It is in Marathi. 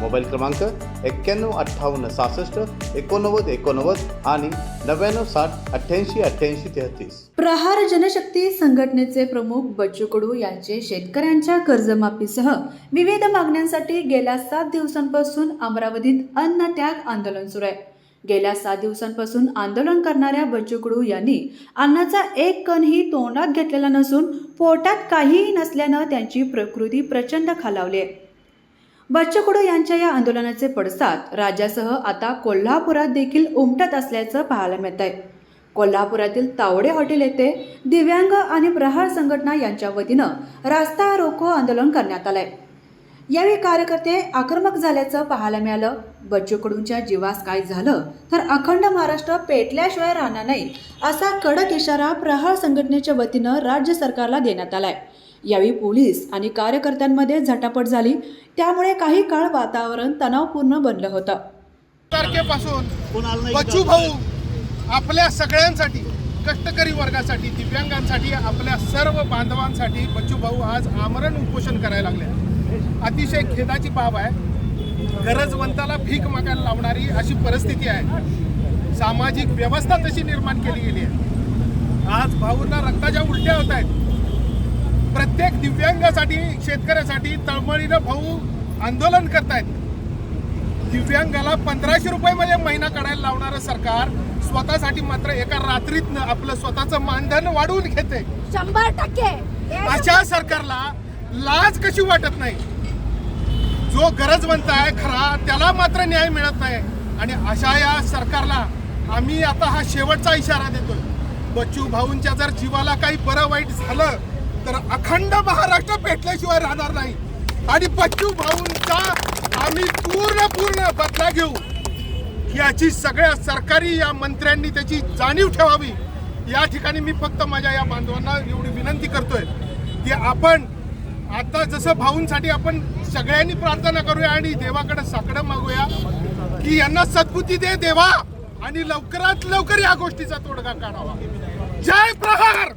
मोबाईल क्रमांक एक्क्याण्णव अठ्ठावन्न सहासष्ट एकोणनव्वद एकोणनव्वद आणि नव्याण्णव साठ अठ्ठ्याऐंशी अठ्ठ्याऐंशी तेहतीस. प्रहार जनशक्ती संघटनेचे प्रमुख बच्चू कडू यांचे शेतकऱ्यांच्या कर्जमाफीसह विविध मागण्यांसाठी गेल्या सात दिवसांपासून अमरावतीत अन्न त्याग आंदोलन सुरू आहे. गेल्या सात दिवसांपासून आंदोलन करणाऱ्या बच्चू कडू यांनी अन्नाचा एक कणही तोंडात घेतलेला नसून पोटात काहीही नसल्यानं त्यांची प्रकृती प्रचंड खालावली आहे. बच्चू यांच्या या आंदोलनाचे पडसाद राज्यासह आता कोल्हापुरात देखील उमटत असल्याचं पाहायला मिळत आहे कोल्हापुरातील तावडे हॉटेल येथे दिव्यांग आणि प्रहार संघटना यांच्या वतीनं रास्ता रोको आंदोलन करण्यात आलंय. यावेळी कार्यकर्ते आक्रमक झाल्याचं पाहायला मिळालं. बच्चूकडूंच्या जीवास काय झालं तर अखंड महाराष्ट्र पेटल्याशिवाय राहणार नाही असा कडक इशारा प्रहार संघटनेच्या वतीनं राज्य सरकारला देण्यात आलाय. यावेळी पोलीस आणि कार्यकर्त्यांमध्ये झटापट झाली. त्यामुळे काही काळ वातावरण तणावपूर्ण बनलं होतं. तारखेपासून बच्चू भाऊ आपल्या सगळ्यांसाठी कष्टकरी वर्गासाठी दिव्यांगांसाठी आपल्या सर्व बांधवांसाठी बच्चू भाऊ आज आमरण उपोषण करायला लागले. अतिशय खेदाची बाब आहे. गरजवंताला भीक मागायला लावणारी अशी परिस्थिती आहे. सामाजिक व्यवस्था तशी निर्माण केली गेली आहे. आज भाऊंना रक्ताच्या उलट्या होत आहेत. प्रत्येक दिव्यांगासाठी शेतकऱ्यासाठी तळमळीनं भाऊ आंदोलन करतायत. दिव्यांगाला पंधराशे रुपये मध्ये महिना काढायला लावणारं सरकार स्वतःसाठी मात्र एका रात्रीत आपलं स्वतःचं मानधन वाढवून घेते शंभर टक्के. अशा सरकारला लाज कशी वाटत नाही? जो गरजवंत आहे खरा त्याला मात्र न्याय मिळत नाही. आणि अशा या सरकारला आम्ही आता हा शेवटचा इशारा देतोय. बच्चू भाऊंच्या जर जीवाला काही बरं वाईट झालं तर अखंड महाराष्ट्र पेटल्याशिवाय राहणार नाही. आणि बच्चू भाऊंचा आम्ही पूर्ण पूर्ण बदला घेऊ. याची सगळ्या सरकारी या मंत्र्यांनी त्याची जाणीव ठेवावी. या ठिकाणी मी फक्त माझ्या या बांधवांना एवढी विनंती करतोय की आपण आता जसं भाऊंसाठी आपण सगळ्यांनी प्रार्थना करूया आणि देवाकडे साकडं मागूया की यांना सद्बुद्धी दे देवा आणि लवकरात लवकर या गोष्टीचा तोडगा काढावा. जय प्रहार!